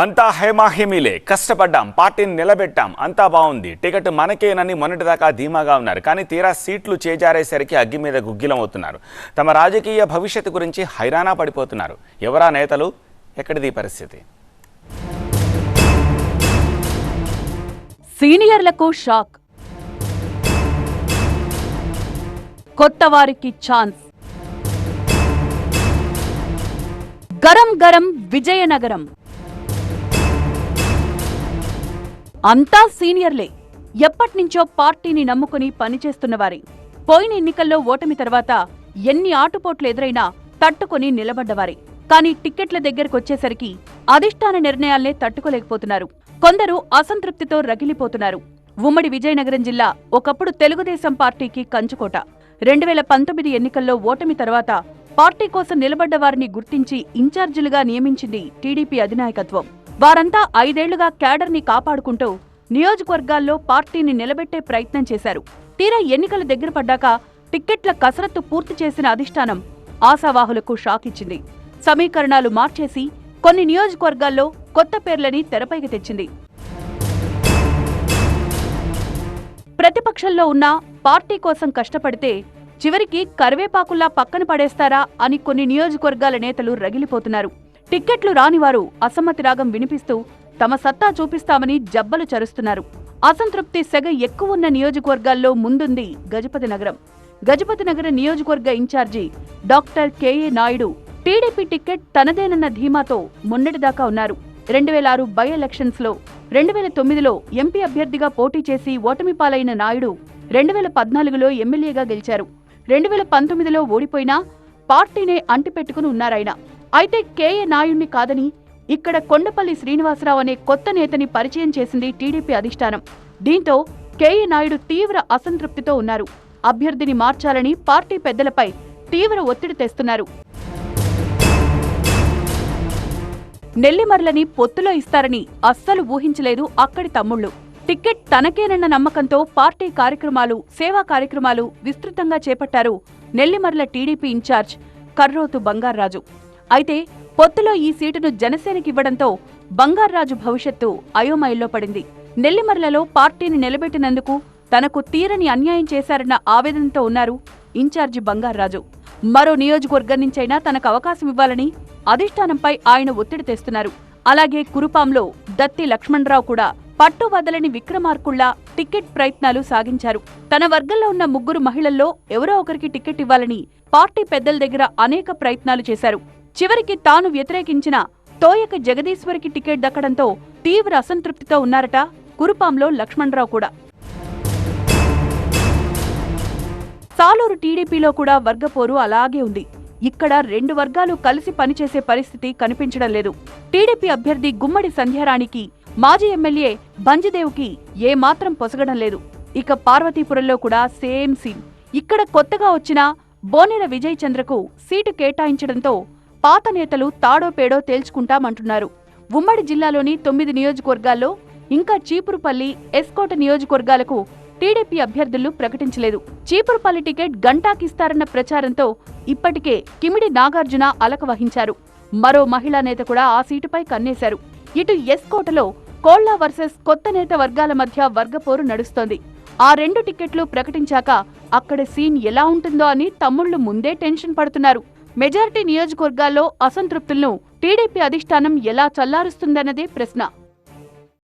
అంతా హేమాహేమీలే కష్టపడ్డాం పార్టీని నిలబెట్టాం అంతా బాగుంది. టికెట్ మనకేనని మొన్నటిదాకా ధీమాగా ఉన్నారు. కానీ తీరా సీట్లు చేజారేసరికి అగ్గి మీద గుగ్గిలం అవుతున్నారు తమ రాజకీయ భవిష్యత్తు గురించి హైరానా పడిపోతున్నారు. ఎవరా నేతలు? ఎక్కడిది పరిస్థితి? సీనియర్లకు షాక్. కొత్త వారికి ఛాన్స్. గరం గరం విజయనగరం. అంతా సీనియర్లే. ఎప్పట్నుంచో పార్టీని నమ్ముకుని పనిచేస్తున్నవారే. పోయిన ఎన్నికల్లో ఓటమి తర్వాత ఎన్ని ఆటుపోట్లు ఎదురైనా తట్టుకొని నిలబడ్డవారే. కానీ టిక్కెట్ల దగ్గరకొచ్చేసరికి అధిష్టాన నిర్ణయాల్నే తట్టుకోలేకపోతున్నారు. కొందరు అసంతృప్తితో రగిలిపోతున్నారు. ఉమ్మడి విజయనగరం జిల్లా ఒకప్పుడు తెలుగుదేశం పార్టీకి కంచుకోట. రెండు వేల పంతొమ్మిది ఎన్నికల్లో ఓటమి తర్వాత పార్టీ కోసం నిలబడ్డ వారిని గుర్తించి ఇన్ఛార్జీలుగా నియమించింది టీడీపీ అధినాయకత్వం. వారంతా ఐదేళ్ళుగా క్యాడర్ని కాపాడుకుంటూ నియోజకవర్గాల్లో పార్టీని నిలబెట్టే ప్రయత్నం చేశారు. తీరా ఎన్నికల దగ్గర పడ్డాక టిక్కెట్ల కసరత్తు పూర్తి చేసిన అధిష్టానం ఆశావాహులకు షాక్ ఇచ్చింది. సమీకరణాలు మార్చేసి కొన్ని నియోజకవర్గాల్లో కొత్త పేర్లని తెరపైకి తెచ్చింది. ప్రతిపక్షంలో ఉన్న పార్టీ కోసం కష్టపడితే చివరికి కరివేపాకుల్లా పక్కన పడేస్తారా అని కొన్ని నియోజకవర్గాల నేతలు రగిలిపోతున్నారు. టిక్కెట్లు రానివారు అసమ్మతి రాగం వినిపిస్తూ తమ సత్తా చూపిస్తామని జబ్బలు చరుస్తున్నారు. అసంతృప్తి సెగ ఎక్కువున్న నియోజకవర్గాల్లో ముందుంది గజపతి నగరం. గజపతి నగర నియోజకవర్గ in charge doctor K A Naidu TDP ticket తనదేనన్న ధీమాతో మొన్నటిదాకా ఉన్నారు. రెండు వేల ఆరు బై ఎలక్షన్స్లో రెండు వేల తొమ్మిదిలో ఎంపీ అభ్యర్థిగా పోటీ చేసి ఓటమి పాలైన నాయుడు రెండు వేల పద్నాలుగులో ఎమ్మెల్యేగా గెలిచారు. రెండు వేల పంతొమ్మిదిలో ఓడిపోయినా పార్టీనే అంటిపెట్టుకుని ఉన్నారాయన. అయితే కేఏ నాయుణ్ణి కాదని ఇక్కడ కొండపల్లి శ్రీనివాసరావు అనే కొత్త నేతని పరిచయం చేసింది టీడీపీ అధిష్టానం. దీంతో కేఏ నాయుడు తీవ్ర అసంతృప్తితో ఉన్నారు. అభ్యర్థిని మార్చాలని పార్టీ పెద్దలపై తీవ్ర ఒత్తిడి తెస్తున్నారు. నెల్లిమర్లని పొత్తులో ఇస్తారని అస్సలు ఊహించలేదు అక్కడి తమ్ముళ్ళు. టిక్కెట్ తనకేనన్న నమ్మకంతో పార్టీ కార్యక్రమాలు సేవా కార్యక్రమాలు విస్తృతంగా చేపట్టారు నెల్లిమర్ల టీడీపీ ఇన్ఛార్జ్ కర్రోతు బంగారాజు. అయితే పొత్తులో ఈ సీటును జనసేనకివ్వడంతో బంగార్రాజు భవిష్యత్తు అయోమయంలో పడింది. నెల్లిమర్లలో పార్టీని నిలబెట్టినందుకు తనకు తీరని అన్యాయం చేశారన్న ఆవేదనతో ఉన్నారు ఇన్ఛార్జి బంగార్రాజు. మరో నియోజకవర్గం నుంచైనా తనకు అవకాశం ఇవ్వాలని అధిష్టానంపై ఆయన ఒత్తిడి తెస్తున్నారు. అలాగే కురుపాంలో దత్తి లక్ష్మణరావు కూడా పట్టు వదలని విక్రమార్కుళ్ళా టికెట్ ప్రయత్నాలు సాగించారు. తన వర్గంలో ఉన్న ముగ్గురు మహిళల్లో ఎవరో ఒకరికి టికెట్ ఇవ్వాలని పార్టీ పెద్దల దగ్గర అనేక ప్రయత్నాలు చేశారు. చివరికి తాను వ్యతిరేకించిన తోయక జగదీశ్వరికి టికెట్ దక్కడంతో తీవ్ర అసంతృప్తితో ఉన్నారట కురుపాంలో లక్ష్మణరావు కూడా. సాలూరు టీడీపీలో కూడా వర్గపోరు అలాగే ఉంది. ఇక్కడ రెండు వర్గాలు కలిసి పనిచేసే పరిస్థితి కనిపించడం లేదు. టీడీపీ అభ్యర్థి గుమ్మడి సంధ్యారాణికి మాజీ ఎమ్మెల్యే బంజిదేవ్కి ఏమాత్రం పొసగడం లేదు. ఇక పార్వతీపురంలో కూడా సేమ్ సీన్. ఇక్కడ కొత్తగా వచ్చిన బోనెల విజయ్ చంద్రకు సీటు కేటాయించడంతో పాత నేతలు తాడో పేడో తేల్చుకుంటామంటున్నారు. ఉమ్మడి జిల్లాలోని తొమ్మిది నియోజకవర్గాల్లో ఇంకా చీపురుపల్లి ఎస్కోట నియోజకవర్గాలకు టీడీపీ అభ్యర్థులు ప్రకటించలేదు. చీపురుపల్లి టికెట్ గంటాకిస్తారన్న ప్రచారంతో ఇప్పటికే కిమిడి నాగార్జున అలక వహించారు. మరో మహిళా నేత కూడా ఆ సీటుపై కన్నేశారు. ఇటు ఎస్కోటలో కోళ్ళ వర్సెస్ కొత్త నేత వర్గాల మధ్య వర్గపోరు నడుస్తోంది. ఆ రెండు టికెట్లు ప్రకటించాక అక్కడ సీన్ ఎలా ఉంటుందో అని తమ్ముళ్ళు ముందే టెన్షన్ పడుతున్నారు. మెజారిటీ నియోజకవర్గాల్లో అసంతృప్తులను టీడీపీ అధిష్టానం ఎలా చల్లారుస్తుందన్నదే ప్రశ్న.